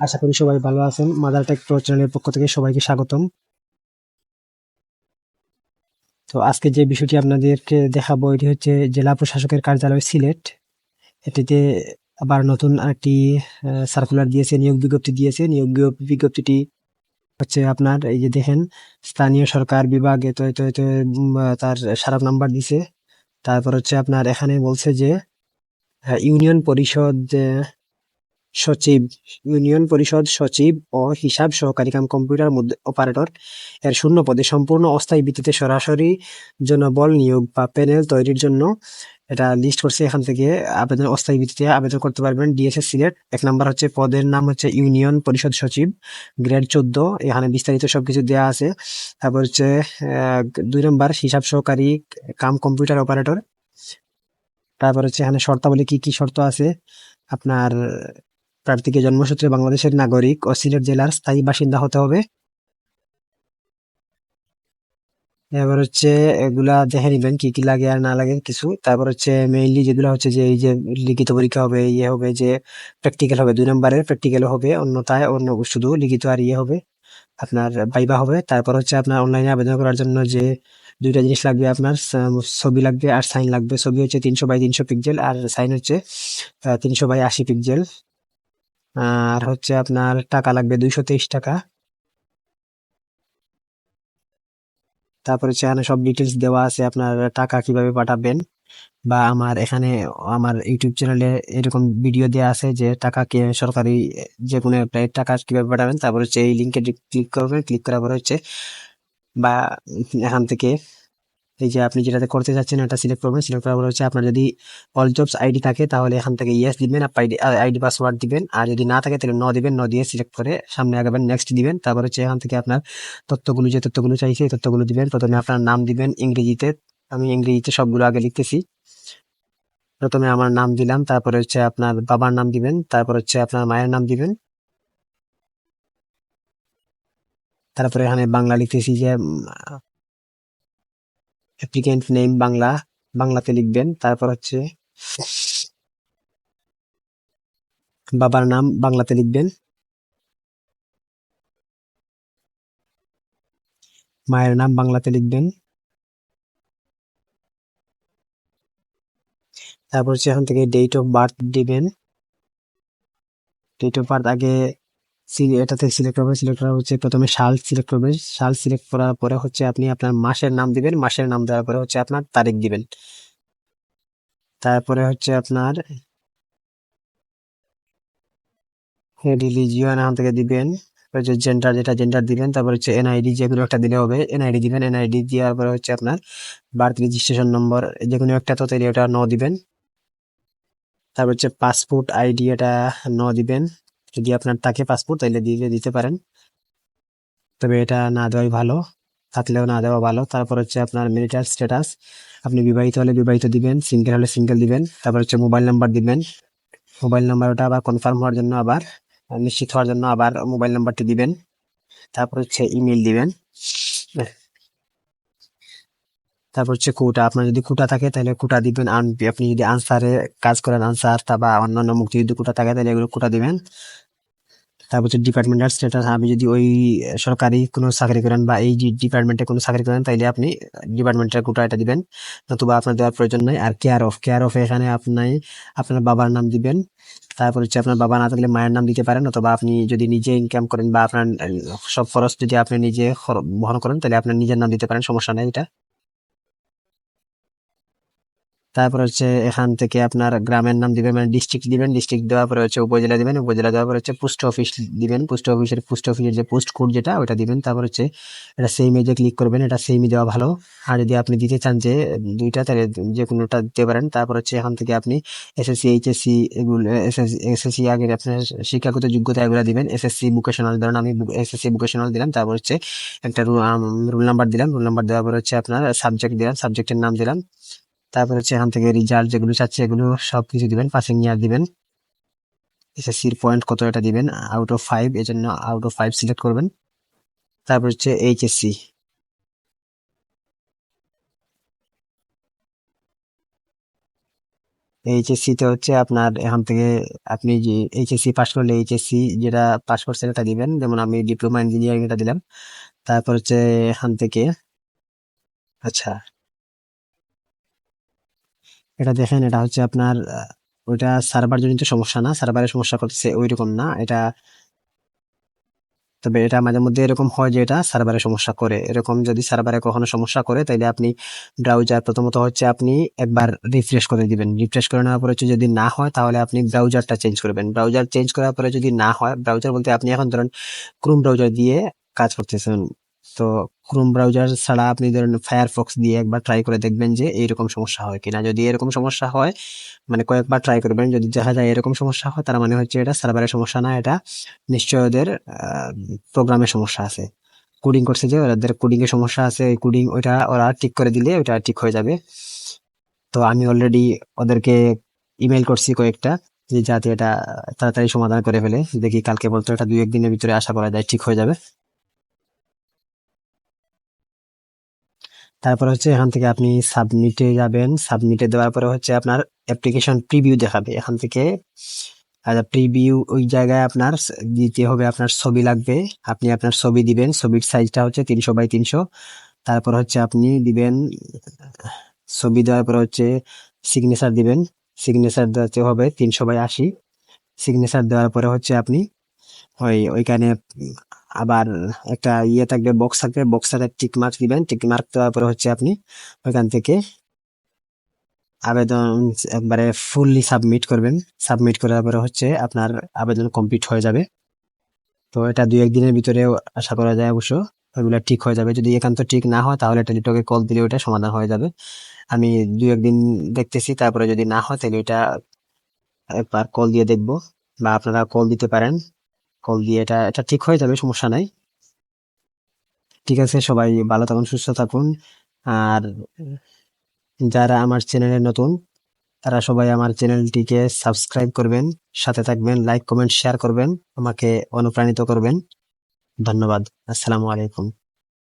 আশা করি সবাই ভালো আছেন। মাদার টেক প্রো চ্যানেলের পক্ষ থেকে সবাইকে স্বাগতম। তো আজকে যে বিষয়টি আপনাদেরকে দেখাবো, এটি হচ্ছে জেলা প্রশাসকের কার্যালয় সিলেট। এটিতে আবার নতুন আরেকটি সার্কুলার দিয়েছে, নিয়োগ বিজ্ঞপ্তি দিয়েছে। নিয়োগ বিজ্ঞপ্তিটি হচ্ছে আপনার, এই যে দেখেন, স্থানীয় সরকার বিভাগে তো তার স্মারক নাম্বার দিছে। তারপর হচ্ছে আপনার এখানে বলছে যে ইউনিয়ন পরিষদ সচিব, ইউনিয়ন পরিষদ সচিব ও হিসাব সহকারী কাম কম্পিউটার অপারেটর এর শূন্য পদে সম্পূর্ণ অস্থায়ী ভিত্তিতে সরাসরি জনবল নিয়োগ বা প্যানেল তৈরির জন্য এটা লিস্ট করছে। এখান থেকে আবেদন, অস্থায়ী ভিত্তিতে আবেদন করতে পারবেন ডিএসএস সিলেট। এক নাম্বার হচ্ছে পদের নাম হচ্ছে ইউনিয়ন পরিষদ সচিব, গ্রেড চোদ্দ। এখানে বিস্তারিত সবকিছু দেওয়া আছে। তারপর হচ্ছে দুই নম্বর হিসাব সহকারী কাম কম্পিউটার অপারেটর তারপর হচ্ছে এখানে শর্তাবলী কি কি শর্ত আছে? আপনার প্রার্থীকে জন্মসূত্রে বাংলাদেশের নাগরিক ও সিলেট জেলার স্থায়ী বাসিন্দা হতে হবে। এবার হচ্ছে এগুলা দেখে নিবেন কি কি লাগে আর না লাগে কিছু। তারপর হচ্ছে মেইনলি যেগুলো হচ্ছে যে এই যে লিখিত পরীক্ষা হবে ইয়ে হবে, যে প্র্যাকটিক্যাল হবে, দুই নম্বরের প্র্যাকটিক্যাল হবে, অন্যথায় অন্য শুধু লিখিত আর ইয়ে হবে, আপনার বাইবা হবে। তারপর হচ্ছে আপনার অনলাইনে আবেদন করার জন্য যে দুইটা জিনিস লাগবে আপনার ছবি লাগবে আর সাইন লাগবে। ছবি হচ্ছে তিনশো বাই তিনশো পিক্সেল আর সাইন হচ্ছে তিনশো বাই আশি পিক্সেল আর হচ্ছে আপনার টাকা লাগবে দুইশো তেইশ টাকা। তারপরে এখানে সব ডিটেলস দেওয়া আছে আপনার টাকা কীভাবে পাঠাবেন বা আমার এখানে আমার ইউটিউব চ্যানেলে এরকম ভিডিও দেওয়া আছে যে টাকা কে সরকারি যে কোনো একটা টাকা কীভাবে পাঠাবেন। তারপর হচ্ছে এই লিঙ্কে ক্লিক করবেন। ক্লিক করার পরে হচ্ছে বা এখান থেকে এই যে আপনি যেটাতে করতে চাচ্ছেন এটা সিলেক্ট করবেন। সিলেক্ট করার হচ্ছে আপনার যদি অল জবস আইডি থাকে তাহলে এখান থেকে ইয়েস দিবেন আইডি পাসওয়ার্ড দিবেন। আর যদি না থাকে তাহলে ন দিবেন ন দিয়ে সিলেক্ট করে সামনে আগাবেন নেক্সট দিবেন। তারপর হচ্ছে এখান থেকে আপনার তথ্যগুলো, যে তথ্যগুলো চাইছে এই তথ্যগুলো দিবেন। প্রথমে আপনার নাম দিবেন ইংরেজিতে। আমি ইংরেজিতে সবগুলো আগে লিখতেছি। প্রথমে আমার নাম দিলাম, তারপরে হচ্ছে আপনার বাবার নাম দিবেন, তারপর হচ্ছে আপনার মায়ের নাম দিবেন। তারপরে এখানে বাংলা লিখতেছি যে অ্যাপ্লিকেন্ট নেম বাংলা, বাংলাতে লিখবেন, তারপর হচ্ছে বাবার নাম বাংলাতে লিখবেন। মায়ের নাম বাংলাতে লিখবেন। তারপর হচ্ছে এখন থেকে ডেট অফ বার্থ দিবেন। ডেট অফ বার্থ আগে সি- এটাতে সিলেক্ট করবেন সিলেক্ট করা হচ্ছে প্রথমে সাল সিলেক্ট করবেন। সাল সিলেক্ট করার পরে হচ্ছে আপনি আপনার মাসের নাম দিবেন, মাসের নাম দেওয়ার পরে হচ্ছে আপনার তারিখ দিবেন। তারপরে হচ্ছে আপনার রিলিজিয়ন এখান থেকে দিবেন হচ্ছে জেন্ডার যেটা জেন্ডার দিবেন, তারপর হচ্ছে এনআইডি যেগুলো একটা দিলে হবে এনআইডি দিবেন এনআইডি দেওয়ার পরে হচ্ছে আপনার বার্থ রেজিস্ট্রেশন নম্বর যে কোনো একটা তো ওটা ন দিবেন। তারপর হচ্ছে পাসপোর্ট আইডি এটা ন দিবেন। যদি আপনার থাকে পাসপোর্ট তাহলে দিয়ে দিতে পারেন। তবে এটা না দেওয়াই ভালো, থাকলেও না দেওয়া ভালো। তারপর হচ্ছে আপনার মিলিটার স্ট্যাটাস আপনি বিবাহিত হলে বিবাহিত দিবেন সিঙ্গেল হলে সিঙ্গেল দিবেন, তারপর হচ্ছে মোবাইল নাম্বার দিবেন। মোবাইল নাম্বার ওটা আবার কনফার্ম হওয়ার জন্য আবার নিশ্চিত হওয়ার জন্য আবার মোবাইল নাম্বারটি দিবেন। তারপর হচ্ছে ইমেল দিবেন। তারপর হচ্ছে কোটা আপনার যদি কোটা থাকে তাহলে কোটা দিবেন আপনি যদি আনসারে কাজ করেন, আনসার তা বা অন্যান্য মুক্তিযুদ্ধ কোটা থাকে তাহলে এগুলো কোটা দিবেন। তারপর হচ্ছে ডিপার্টমেন্টাল স্ট্যাটাস আপনি যদি ওই সরকারি কোনো চাকরি করেন বা এই ডিপার্টমেন্টে কোনো চাকরি করেন, তাইলে আপনি ডিপার্টমেন্টের কোটা এটা দিবেন। নতুবা আপনার দেওয়ার প্রয়োজন নাই। আর কেয়ার অফ কেয়ার অফ এখানে আপনি আপনার বাবার নাম দিবেন। তারপর হচ্ছে আপনার বাবা না থাকলে মায়ের নাম দিতে পারেন। অথবা আপনি যদি নিজে ইনকাম করেন বা আপনার সব খরচ যদি আপনি নিজে বহন করেন তাহলে আপনার নিজের নাম দিতে পারেন। সমস্যা নেই এটা। তারপর হচ্ছে এখান থেকে আপনার গ্রামের নাম দিবেন মানে ডিস্ট্রিক্ট দিবেন ডিস্ট্রিক্ট দেওয়ার পরে হচ্ছে উপজেলা দিবেন, উপজেলা দেওয়ার পরে হচ্ছে পোস্ট অফিস দিবেন পোস্ট অফিসের পোস্ট অফিসের যে পোস্ট কোড যেটা ওটা দিবেন। তারপর হচ্ছে এটা সেই ইমেজে ক্লিক করবেন, এটা সেমই দেওয়া ভালো। আর যদি আপনি দিতে চান যে দুইটা, তাহলে যে কোনোটা দিতে পারেন। তারপর হচ্ছে এখান থেকে আপনি এসএসসি এইচএসসি এগুলো এসএসসি আগে আপনার শিক্ষাগত যোগ্যতা এগুলো দিবেন। এসএসসি ভোকেশনাল ধরেন আমি এসএসসি ভোকেশনাল দিলাম, তারপর হচ্ছে একটা রুল নাম্বার দিলাম। রুল নাম্বার দেওয়ার পর হচ্ছে আপনার সাবজেক্ট দিলাম সাবজেক্টের নাম দিলাম। তারপর হচ্ছে এখান থেকে রেজাল্ট যেগুলো চাচ্ছে এগুলো সব কিছু দিবেন পাসিং ইয়ার দিবেন। এসএসসির পয়েন্ট কত এটা দিবেন আউট অফ ফাইভ এই জন্য আউট অফ ফাইভ সিলেক্ট করবেন। তারপর হচ্ছে এইচএসসি এইচএসসি তে হচ্ছে আপনার এখান থেকে আপনি যে এইচএসসি পাস করলে এইচএসসি যেটা পাস করছেন এটা দিবেন। যেমন আমি ডিপ্লোমা ইঞ্জিনিয়ারিং এটা দিলাম। তারপর হচ্ছে এখান থেকে আচ্ছা। এটা দেখেন, এটা হচ্ছে আপনার ওইটা সার্ভার জনিত সমস্যা না সার্ভারের সমস্যা করতেছে ওইরকম না, এটা তবে এটা মাঝে মধ্যে এরকম হয় যে এটা সার্ভারে সমস্যা করে। এরকম যদি সার্ভারে কখনো সমস্যা করে তাহলে আপনি ব্রাউজার প্রথমত হচ্ছে আপনি একবার রিফ্রেশ করে দিবেন। রিফ্রেশ করে নেওয়ার পরে যদি না হয়, তাহলে আপনি ব্রাউজারটা চেঞ্জ করবেন। ব্রাউজার চেঞ্জ করার পরে যদি না হয় ব্রাউজার বলতে আপনি এখন ধরেন ক্রোম ব্রাউজার দিয়ে কাজ করতেছেন। তো ক্রোম ব্রাউজার ছাড়া আপনি ধরেন ফায়ারফক্স দিয়ে একবার ট্রাই করে দেখবেন যে এইরকম সমস্যা হয় কিনা। যদি এরকম সমস্যা হয় মানে কয়েকবার ট্রাই করবেন। যদি দেখা যায় এরকম সমস্যা হয়, তার মানে হচ্ছে এটা সার্ভারের সমস্যা না, এটা নিশ্চয় ওদের প্রোগ্রামের সমস্যা আছে। কোডিং করছে যে ওদের কোডিং এর সমস্যা আছে ওই কোডিং ওইটা ওরা ঠিক করে দিলে ওইটা ঠিক হয়ে যাবে। তো আমি অলরেডি ওদেরকে ইমেল করছি কয়েকটা, যে যাতে এটা তাড়াতাড়ি সমাধান করে ফেলে। দেখি কালকে বলতো এটা দুই একদিনের ভিতরে আশা করা যায় ঠিক হয়ে যাবে। তারপর হচ্ছে এখান থেকে আপনি সাবমিটে যাবেন। সাবমিটে দেওয়ার পরে হচ্ছে আপনার অ্যাপ্লিকেশন প্রিভিউ দেখাবে। এখান থেকে প্রিভিউ ওই জায়গায় আপনার দিতে হবে আপনার ছবি লাগবে। আপনি আপনার ছবি দিবেন। ছবির সাইজটা হচ্ছে তিনশো বাই তিনশো। তারপর হচ্ছে আপনি দিবেন, ছবি দেওয়ার পর হচ্ছে সিগনেচার দিবেন। সিগনেচার দিতে হবে তিনশো বাই আশি। সিগনেচার দেওয়ার পরে হচ্ছে আপনি ওই, ওইখানে আবার একটা ইয়ে থাকবে বক্স থাকবে বক্সটাতে টিক মার্ক দিবেন। টিক মার্ক দেওয়ার পরে হচ্ছে আপনি ওইখান থেকে আবেদন একবারে ফুললি সাবমিট করবেন। সাবমিট করার পরে হচ্ছে আপনার আবেদন কমপ্লিট হয়ে যাবে। তো এটা দুই একদিনের ভিতরেও আশা করা যায় অবশ্য, ওইগুলো ঠিক হয়ে যাবে। যদি একান্ত ঠিক না হয়, তাহলে টেলিটকে কল দিলে ওটা সমাধান হয়ে যাবে। আমি দুই একদিন দেখতেছি, তারপরে যদি না হয়, তাহলে এটা একবার কল দিয়ে দেখব বা আপনারা কল দিতে পারেন। কল দিয়ে এটা এটা ঠিক হয়ে যাবে, সমস্যা নাই। ঠিক আছে, সবাই ভালো থাকুন, সুস্থ থাকুন। আর যারা আমার চ্যানেলে নতুন, তারা সবাই আমার চ্যানেলটিকে সাবস্ক্রাইব করবেন, সাথে থাকবেন, লাইক, কমেন্ট, শেয়ার করবেন, আমাকে অনুপ্রাণিত করবেন। ধন্যবাদ, আসসালামু আলাইকুম।